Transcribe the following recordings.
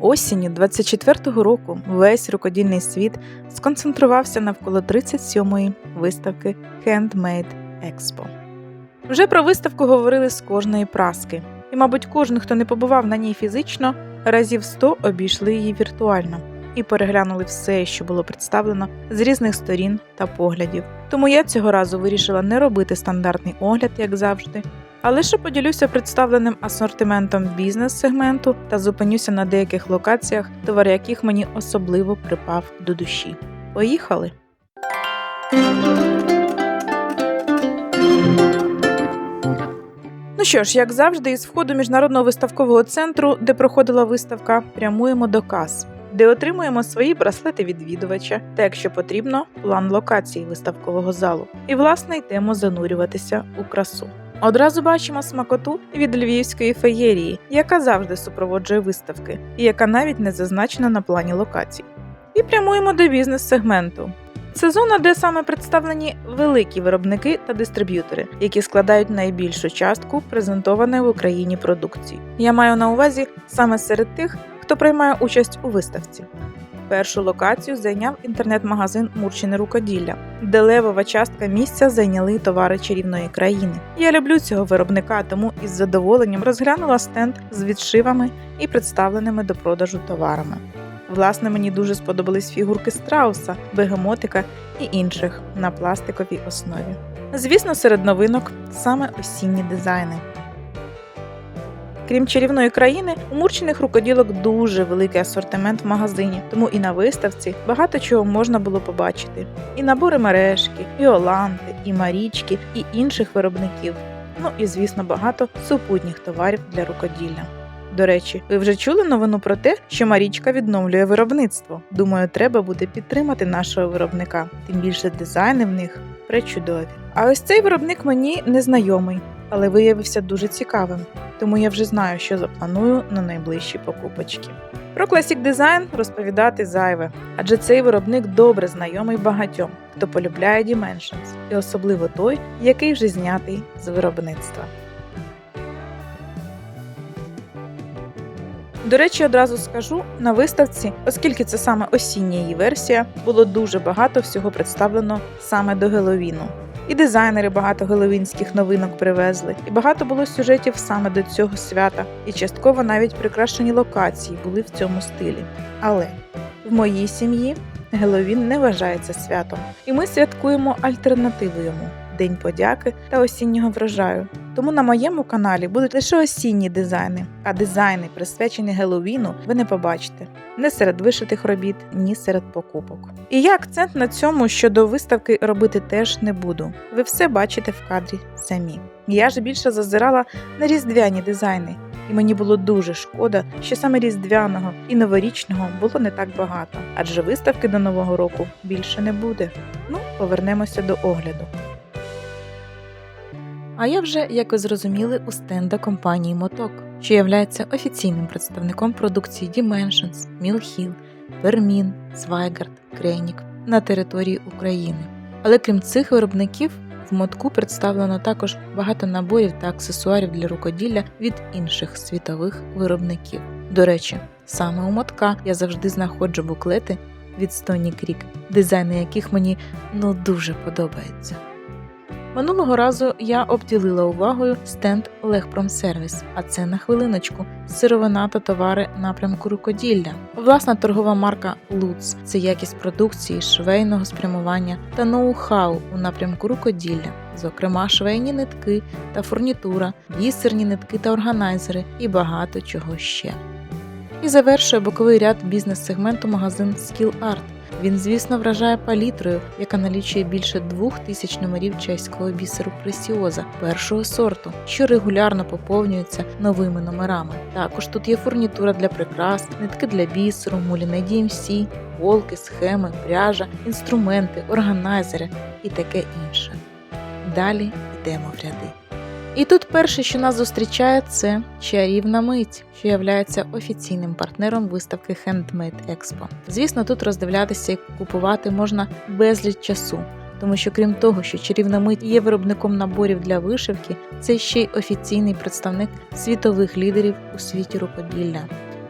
Осінню 24-го року весь рукодільний світ сконцентрувався навколо 37-ї виставки Handmade Expo. Вже про виставку говорили з кожної праски, і, мабуть, кожен, хто не побував на ній фізично, разів 100 обійшли її віртуально і переглянули все, що було представлено з різних сторін та поглядів. Тому я цього разу вирішила не робити стандартний огляд, як завжди, а лише поділюся представленим асортиментом бізнес-сегменту та зупинюся на деяких локаціях, товар яких мені особливо припав до душі. Поїхали! Ну що ж, як завжди, із входу міжнародного виставкового центру, де проходила виставка, прямуємо до кас, де отримуємо свої браслети відвідувача та, якщо потрібно, план локації виставкового залу. І власне йдемо занурюватися у красу. Одразу бачимо смакоту від львівської феєрії, яка завжди супроводжує виставки, і яка навіть не зазначена на плані локацій. І прямуємо до бізнес-сегменту. Це зона, де саме представлені великі виробники та дистриб'ютори, які складають найбільшу частку презентованої в Україні продукції. Я маю на увазі саме серед тих, хто приймає участь у виставці. Першу локацію зайняв інтернет-магазин Мурчине рукоділля, де левова частка місця зайняли товари чарівної країни. Я люблю цього виробника, тому із задоволенням розглянула стенд з відшивами і представленими до продажу товарами. Власне, мені дуже сподобались фігурки страуса, бегемотика і інших на пластиковій основі. Звісно, серед новинок саме осінні дизайни. Крім чарівної країни, у мурчених рукоділок дуже великий асортимент в магазині, тому і на виставці багато чого можна було побачити: і набори мережки, і оланти, і марічки, і інших виробників. Ну і звісно, багато супутніх товарів для рукоділля. До речі, ви вже чули новину про те, що Марічка відновлює виробництво. Думаю, треба буде підтримати нашого виробника, тим більше дизайни в них пречудові. А ось цей виробник мені незнайомий, але виявився дуже цікавим, тому я вже знаю, що запланую на найближчі покупочки. Про Classic Design розповідати зайве, адже цей виробник добре знайомий багатьом, хто полюбляє Dimensions, і особливо той, який вже знятий з виробництва. До речі, одразу скажу на виставці, оскільки це саме осіння її версія, було дуже багато всього представлено саме до Геловіну. І дизайнери багато геловінських новинок привезли, і багато було сюжетів саме до цього свята, і частково навіть прикрашені локації були в цьому стилі. Але в моїй сім'ї Геловін не вважається святом, і ми святкуємо альтернативу йому День подяки та осіннього врожаю. Тому на моєму каналі будуть лише осінні дизайни, а дизайни, присвячені Геловіну, ви не побачите не серед вишитих робіт, ні серед покупок. І я акцент на цьому щодо виставки робити теж не буду. Ви все бачите в кадрі самі. Я ж більше зазирала на різдвяні дизайни, і мені було дуже шкода, що саме різдвяного і новорічного було не так багато, адже виставки до нового року більше не буде. Ну, повернемося до огляду. А я вже, як ви зрозуміли, у стенда компанії Моток, що являється офіційним представником продукції Dimensions, Мілхіл, Вермін, Свайгард, Крейнік на території України. Але крім цих виробників, в мотку представлено також багато наборів та аксесуарів для рукоділля від інших світових виробників. До речі, саме у мотка я завжди знаходжу буклети від Stony Creek, дизайни яких мені ну дуже подобаються. Минулого разу я обділила увагою стенд Легпромсервіс, а це на хвилиночку сировина та товари напрямку рукоділля. Власна торгова марка Луц це якість продукції, швейного спрямування та ноу-хау у напрямку рукоділля, зокрема швейні нитки та фурнітура, бісерні нитки та органайзери і багато чого ще. І завершує боковий ряд бізнес-сегменту магазин Skill Art. Він, звісно, вражає палітрою, яка налічує більше двох тисяч номерів чеського бісеру пресіоза першого сорту, що регулярно поповнюється новими номерами. Також тут є фурнітура для прикрас, нитки для бісеру, муліне DMC, голки, схеми, пряжа, інструменти, органайзери і таке інше. Далі йдемо в ряди. І тут перше, що нас зустрічає, це чарівна мить, що є офіційним партнером виставки Handmade Expo. Звісно, тут роздивлятися і купувати можна безліч часу, тому що крім того, що чарівна мить є виробником наборів для вишивки, це ще й офіційний представник світових лідерів у світі рукоділля.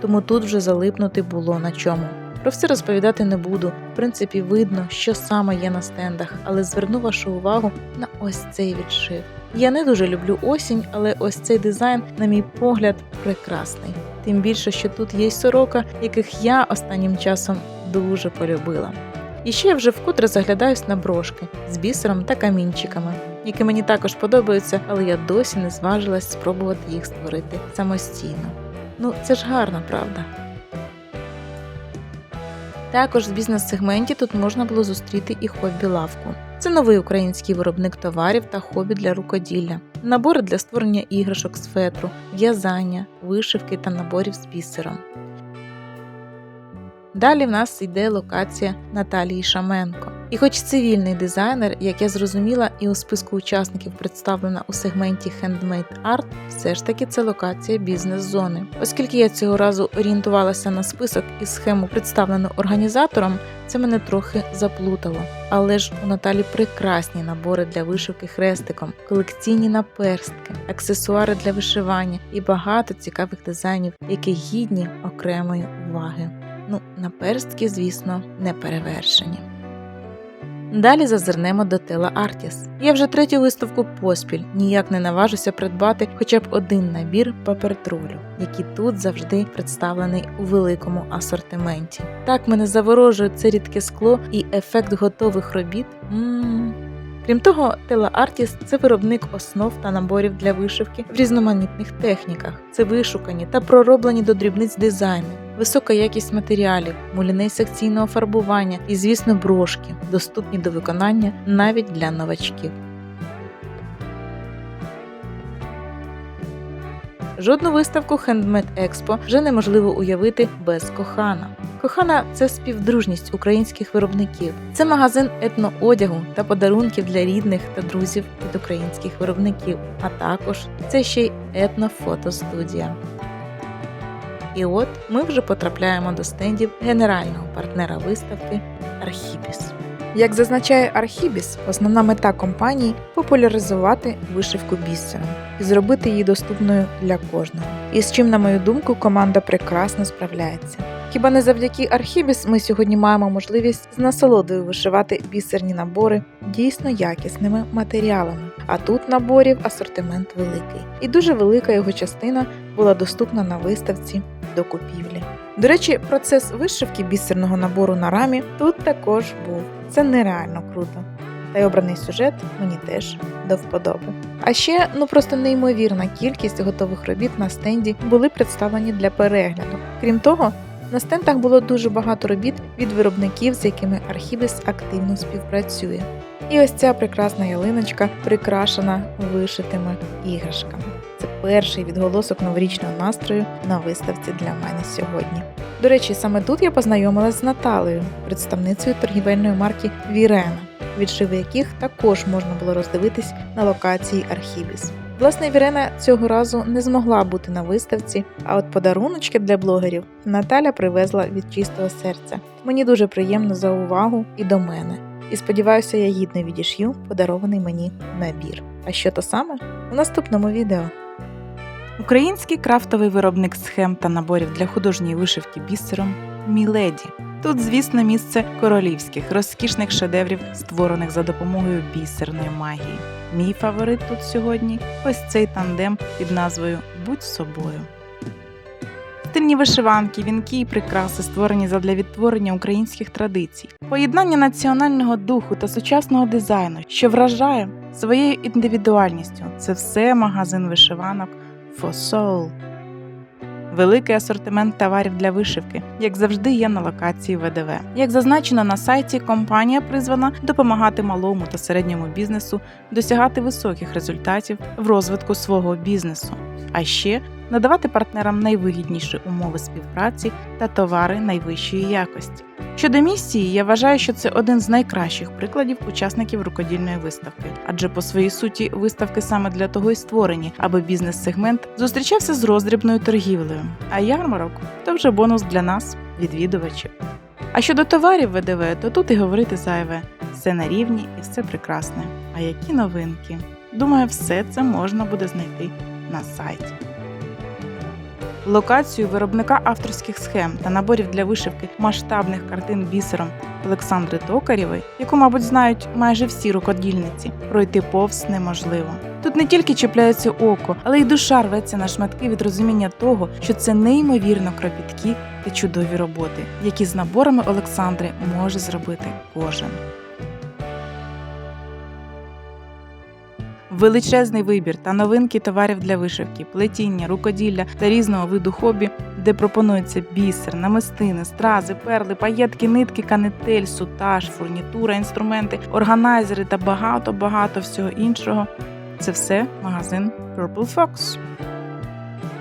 тому тут вже залипнути було на чому. Про все розповідати не буду. В принципі, видно, що саме є на стендах, але зверну вашу увагу на ось цей відшив. Я не дуже люблю осінь, але ось цей дизайн, на мій погляд, прекрасний. Тим більше, що тут є й сорока, яких я останнім часом дуже полюбила. І ще я вже вкотре заглядаюсь на брошки з бісером та камінчиками, які мені також подобаються, але я досі не зважилась спробувати їх створити самостійно. Ну, це ж гарно, правда? Також в бізнес-сегменті тут можна було зустріти і хобі-лавку. Це новий український виробник товарів та хобі для рукоділля, набори для створення іграшок з фетру, в'язання, вишивки та наборів з бісером. Далі в нас йде локація Наталії Шаменко. І хоч цивільний дизайнер, як я зрозуміла, і у списку учасників представлена у сегменті Handmade Art, все ж таки це локація бізнес-зони. Оскільки я цього разу орієнтувалася на список і схему, представлену організатором, це мене трохи заплутало. Але ж у Наталі прекрасні набори для вишивки хрестиком, колекційні наперстки, аксесуари для вишивання і багато цікавих дизайнів, які гідні окремої уваги. Ну, наперстки, звісно, не перевершені. Далі зазирнемо до Тела Артіс. Я вже третю виставку поспіль ніяк не наважуся придбати хоча б один набір папертролю, який тут завжди представлений у великому асортименті. Так мене заворожує це рідке скло і ефект готових робіт. М-м-м. Крім того, Тела Артіс це виробник основ та наборів для вишивки в різноманітних техніках. Це вишукані та пророблені до дрібниць дизайни, висока якість матеріалів, муліне секційного фарбування і, звісно, брошки, доступні до виконання навіть для новачків. Жодну виставку Handmade Expo вже неможливо уявити без кохана. Кохана це співдружність українських виробників. Це магазин етноодягу та подарунків для рідних та друзів від українських виробників, а також це ще й етнофотостудія. І от ми вже потрапляємо до стендів генерального партнера виставки Архібіс. Як зазначає Архібіс, основна мета компанії популяризувати вишивку бісером і зробити її доступною для кожного. І з чим, на мою думку, команда прекрасно справляється. Хіба не завдяки Архібіс ми сьогодні маємо можливість з насолодою вишивати бісерні набори дійсно якісними матеріалами. А тут наборів асортимент великий, і дуже велика його частина була доступна на виставці до купівлі. До речі, процес вишивки бісерного набору на рамі тут також був. Це нереально круто. Та й обраний сюжет мені теж до вподоби. А ще ну просто неймовірна кількість готових робіт на стенді були представлені для перегляду. Крім того, на стендах було дуже багато робіт від виробників, з якими Архібіс активно співпрацює. І ось ця прекрасна ялиночка прикрашена вишитими іграшками. Це перший відголосок новорічного настрою на виставці для мене сьогодні. До речі, саме тут я познайомилась з Наталею, представницею торгівельної марки Вірена, відшиви яких також можна було роздивитись на локації Архібіс. Власне, Вірена цього разу не змогла бути на виставці, а от подаруночки для блогерів Наталя привезла від чистого серця. Мені дуже приємно за увагу і до мене. І сподіваюся, я гідно відіш'ю подарований мені набір. А що то саме у наступному відео. Український крафтовий виробник схем та наборів для художньої вишивки бісером Міледі. Тут, звісно, місце королівських, розкішних шедеврів, створених за допомогою бісерної магії. Мій фаворит тут сьогодні ось цей тандем під назвою Будь собою. Стильні вишиванки, вінки і прикраси створені задля відтворення українських традицій, поєднання національного духу та сучасного дизайну, що вражає своєю індивідуальністю. Це все магазин вишиванок For. Великий асортимент товарів для вишивки, як завжди, є на локації ВДВ. Як зазначено на сайті, компанія призвана допомагати малому та середньому бізнесу досягати високих результатів в розвитку свого бізнесу, а ще надавати партнерам найвигідніші умови співпраці та товари найвищої якості. Щодо місії, я вважаю, що це один з найкращих прикладів учасників рукодільної виставки, адже по своїй суті виставки саме для того й створені, аби бізнес-сегмент зустрічався з роздрібною торгівлею. А ярмарок то вже бонус для нас, відвідувачів. А щодо товарів ВДВ, то тут і говорити зайве все на рівні і все прекрасне. А які новинки? Думаю, все це можна буде знайти на сайті. Локацію виробника авторських схем та наборів для вишивки масштабних картин бісером Олександри Токарєвої, яку, мабуть, знають майже всі рукодільниці, пройти повз неможливо. Тут не тільки чіпляється око, але й душа рветься на шматки від розуміння того, що це неймовірно кропіткі та чудові роботи, які з наборами Олександри може зробити кожен. Величезний вибір та новинки товарів для вишивки, плетіння, рукоділля та різного виду хобі, де пропонується бісер, намистини, стрази, перли, паєтки, нитки, канитель, сутаж, фурнітура, інструменти, органайзери та багато-багато всього іншого. Це все магазин Purple Fox.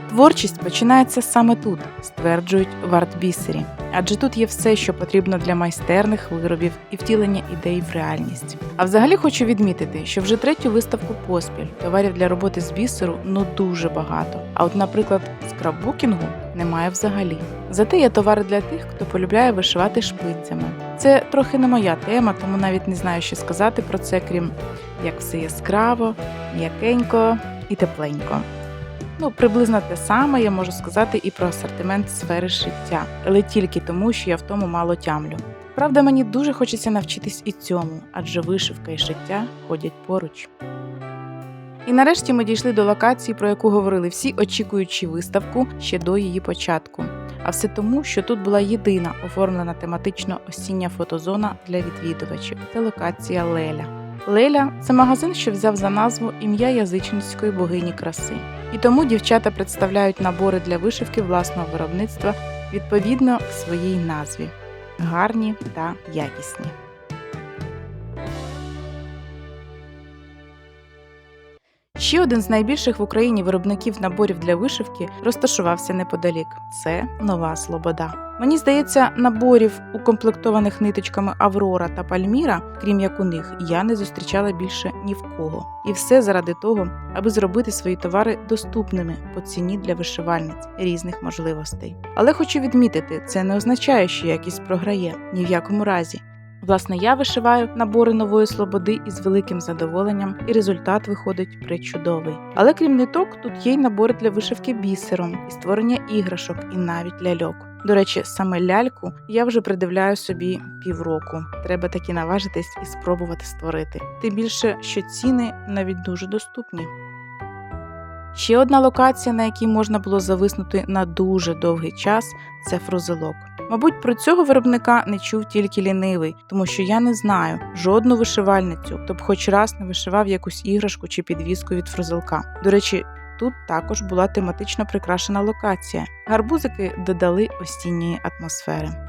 Творчість починається саме тут, стверджують в артбісері, адже тут є все, що потрібно для майстерних виробів і втілення ідей в реальність. А взагалі хочу відмітити, що вже третю виставку поспіль товарів для роботи з бісеру ну дуже багато. А от, наприклад, скраббукінгу немає взагалі. Зате є товари для тих, хто полюбляє вишивати шпицями. Це трохи не моя тема, тому навіть не знаю, що сказати про це, крім як все яскраво, м'якенько і тепленько. Ну, приблизно те саме я можу сказати і про асортимент сфери шиття, але тільки тому, що я в тому мало тямлю. Правда, мені дуже хочеться навчитись і цьому, адже вишивка і шиття ходять поруч. І нарешті ми дійшли до локації, про яку говорили всі, очікуючи виставку ще до її початку. А все тому, що тут була єдина оформлена тематично осіння фотозона для відвідувачів це локація Леля. Леля це магазин, що взяв за назву ім'я язичницької богині краси. І тому дівчата представляють набори для вишивки власного виробництва відповідно своїй назві гарні та якісні. Ще один з найбільших в Україні виробників наборів для вишивки розташувався неподалік. Це Нова Слобода. Мені здається, наборів, укомплектованих ниточками Аврора та Пальміра, крім як у них, я не зустрічала більше ні в кого. І все заради того, аби зробити свої товари доступними по ціні для вишивальниць різних можливостей. Але хочу відмітити, це не означає, що якість програє ні в якому разі. Власне, я вишиваю набори нової слободи із великим задоволенням, і результат виходить причудовий. Але крім ниток, тут є й набори для вишивки бісером, і створення іграшок, і навіть ляльок. До речі, саме ляльку я вже придивляю собі півроку. Треба таки наважитись і спробувати створити. Тим більше, що ціни навіть дуже доступні. Ще одна локація, на якій можна було зависнути на дуже довгий час, це фрузелок. Мабуть, про цього виробника не чув тільки лінивий, тому що я не знаю жодну вишивальницю, хто б хоч раз не вишивав якусь іграшку чи підвіску від фрузелка. До речі, тут також була тематично прикрашена локація. Гарбузики додали осінньої атмосфери.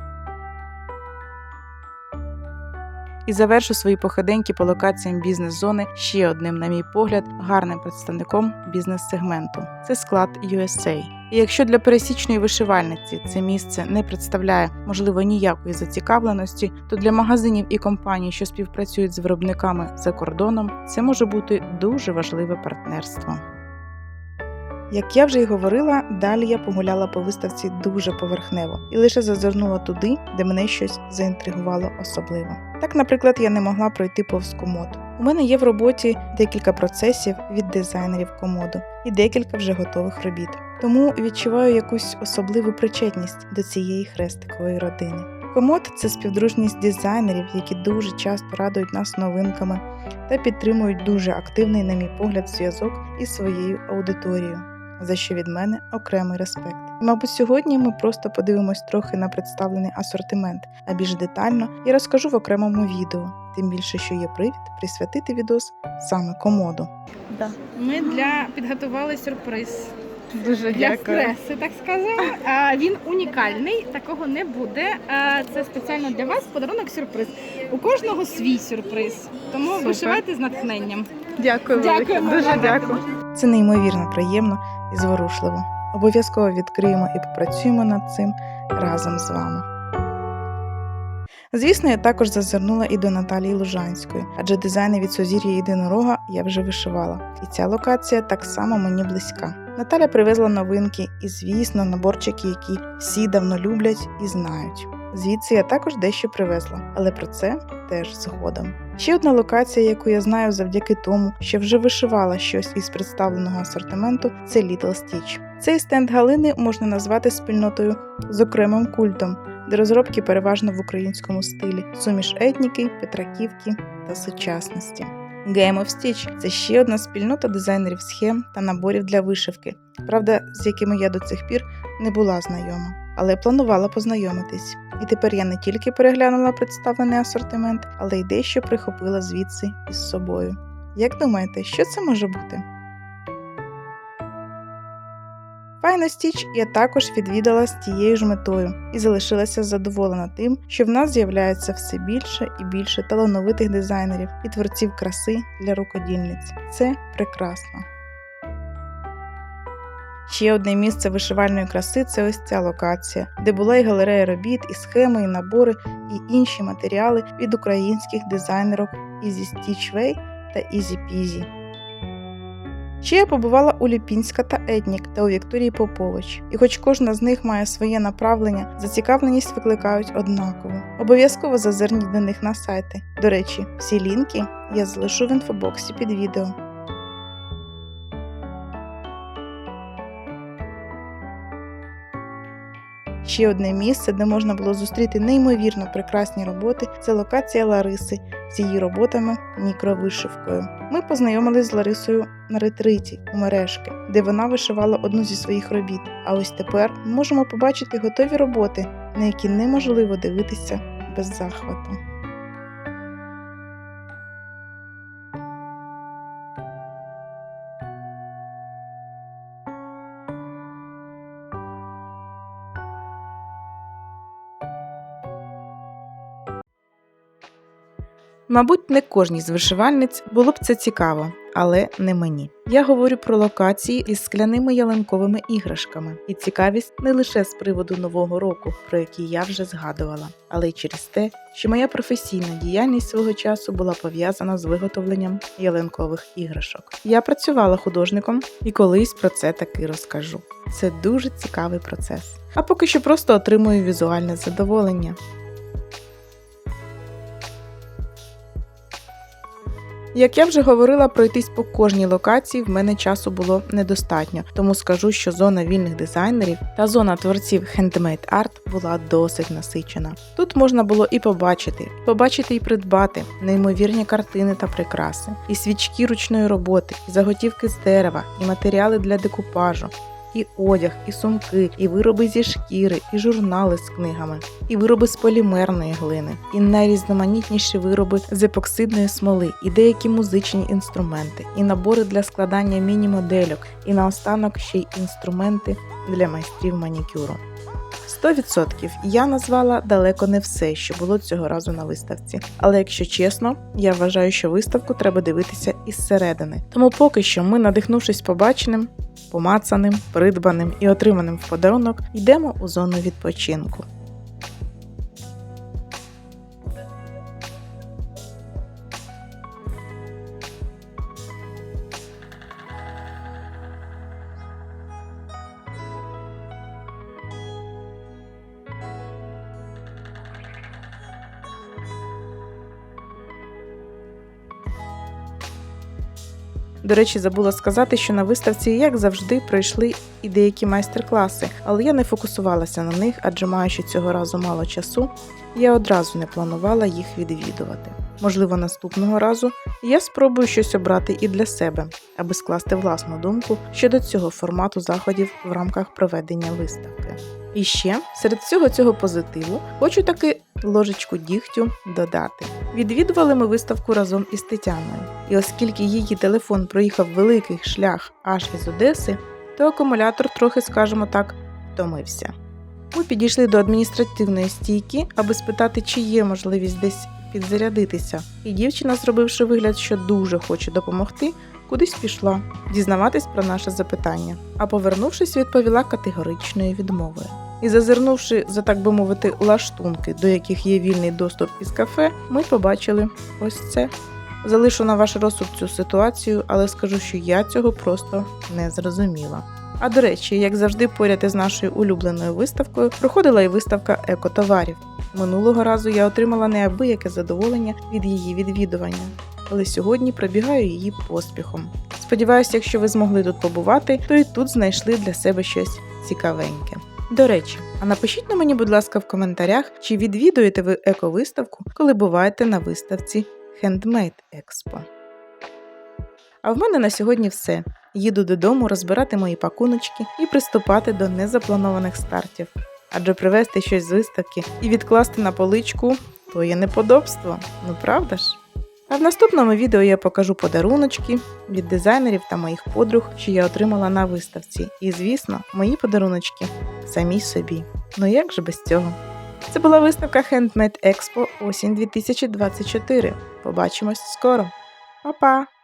І завершу свої походеньки по локаціям бізнес-зони ще одним, на мій погляд, гарним представником бізнес-сегменту це склад USA. І якщо для пересічної вишивальниці це місце не представляє можливо ніякої зацікавленості, то для магазинів і компаній, що співпрацюють з виробниками за кордоном, це може бути дуже важливе партнерство. Як я вже й говорила, далі я погуляла по виставці дуже поверхнево і лише зазирнула туди, де мене щось заінтригувало особливо. Так, наприклад, я не могла пройти повз комод. У мене є в роботі декілька процесів від дизайнерів комоду і декілька вже готових робіт. Тому відчуваю якусь особливу причетність до цієї хрестикової родини. Комод це співдружність дизайнерів, які дуже часто радують нас новинками та підтримують дуже активний, на мій погляд, зв'язок із своєю аудиторією за що від мене окремий респект. І, мабуть, сьогодні ми просто подивимось трохи на представлений асортимент, а більш детально я розкажу в окремому відео, тим більше, що є привід присвятити відос саме комоду. Ми для підготували сюрприз Дуже для стреси, так скажемо. А, Він унікальний, такого не буде. А, Це спеціально для вас подарунок сюрприз. У кожного свій сюрприз. Тому Супер. вишивайте з натхненням. Дякую, Дякуємо дуже дякую. Це неймовірно приємно і зворушливо. Обов'язково відкриємо і попрацюємо над цим разом з вами. Звісно, я також зазирнула і до Наталії Лужанської, адже дизайни від сузір'я єдинорога я вже вишивала. І ця локація так само мені близька. Наталя привезла новинки і, звісно, наборчики, які всі давно люблять і знають. Звідси я також дещо привезла, але про це теж згодом. Ще одна локація, яку я знаю завдяки тому, що вже вишивала щось із представленого асортименту, це Little Stitch. Цей стенд Галини можна назвати спільнотою з окремим культом, де розробки переважно в українському стилі, суміш етніки, петраківки та сучасності. Game of Stitch – це ще одна спільнота дизайнерів схем та наборів для вишивки, правда, з якими я до цих пір не була знайома, але планувала познайомитись. І тепер я не тільки переглянула представлений асортимент, але й дещо прихопила звідси із собою. Як думаєте, що це може бути? Файно Стіч я також відвідала з тією ж метою і залишилася задоволена тим, що в нас з'являється все більше і більше талановитих дизайнерів і творців краси для рукодільниць. Це прекрасно. Ще одне місце вишивальної краси це ось ця локація, де була і галерея робіт, і схеми, і набори, і інші матеріали від українських дизайнерок Stitch Way та Easy Peasy. Ще я побувала у Ліпінська та Етнік та у Вікторії Попович, і хоч кожна з них має своє направлення, зацікавленість викликають однаково. Обов'язково зазирніть до них на сайти. До речі, всі лінки я залишу в інфобоксі під відео. Ще одне місце, де можна було зустріти неймовірно прекрасні роботи, це локація Лариси з її роботами мікровишивкою. Ми познайомились з Ларисою на ретриті у мережки, де вона вишивала одну зі своїх робіт. А ось тепер можемо побачити готові роботи, на які неможливо дивитися без захвату. Мабуть, не кожній з вишивальниць було б це цікаво, але не мені. Я говорю про локації із скляними ялинковими іграшками, і цікавість не лише з приводу нового року, про який я вже згадувала, але й через те, що моя професійна діяльність свого часу була пов'язана з виготовленням ялинкових іграшок. Я працювала художником і колись про це таки розкажу. Це дуже цікавий процес. А поки що просто отримую візуальне задоволення. Як я вже говорила, пройтись по кожній локації в мене часу було недостатньо, тому скажу, що зона вільних дизайнерів та зона творців Handmade Art була досить насичена. Тут можна було і побачити, побачити і придбати неймовірні картини та прикраси, і свічки ручної роботи, і заготівки з дерева, і матеріали для декупажу. І одяг, і сумки, і вироби зі шкіри, і журнали з книгами, і вироби з полімерної глини, і найрізноманітніші вироби з епоксидної смоли, і деякі музичні інструменти, і набори для складання міні-модельок, і наостанок ще й інструменти для майстрів манікюру. 100% я назвала далеко не все, що було цього разу на виставці. Але якщо чесно, я вважаю, що виставку треба дивитися із середини. Тому поки що ми, надихнувшись побаченим, помацаним, придбаним і отриманим в подарунок, йдемо у зону відпочинку. До речі, забула сказати, що на виставці, як завжди, пройшли і деякі майстер-класи, але я не фокусувалася на них, адже маючи цього разу мало часу, я одразу не планувала їх відвідувати. Можливо, наступного разу я спробую щось обрати і для себе, аби скласти власну думку щодо цього формату заходів в рамках проведення виставки. І ще серед всього цього позитиву хочу таки ложечку дігтю додати. Відвідували ми виставку разом із Тетяною, і оскільки її телефон проїхав великий шлях аж із Одеси, то акумулятор трохи, скажімо так, втомився. Ми підійшли до адміністративної стійки, аби спитати, чи є можливість десь підзарядитися. І дівчина, зробивши вигляд, що дуже хоче допомогти, кудись пішла дізнаватись про наше запитання, а повернувшись, відповіла категоричною відмовою. І зазирнувши, за так би мовити, лаштунки, до яких є вільний доступ із кафе, ми побачили ось це. Залишу на ваш розсуд цю ситуацію, але скажу, що я цього просто не зрозуміла. А до речі, як завжди, поряд із нашою улюбленою виставкою проходила і виставка екотоварів. Минулого разу я отримала неабияке задоволення від її відвідування, але сьогодні пробігаю її поспіхом. Сподіваюся, якщо ви змогли тут побувати, то і тут знайшли для себе щось цікавеньке. До речі, а напишіть на мені, будь ласка, в коментарях, чи відвідуєте ви еко-виставку, коли буваєте на виставці Handmade Expo. А в мене на сьогодні все. Їду додому розбирати мої пакуночки і приступати до незапланованих стартів. Адже привезти щось з виставки і відкласти на поличку то є неподобство, ну правда ж? А в наступному відео я покажу подаруночки від дизайнерів та моїх подруг, що я отримала на виставці. І, звісно, мої подаруночки самі собі. Ну як же без цього? Це була виставка Handmade Expo осінь 2024. Побачимось скоро. Па-па!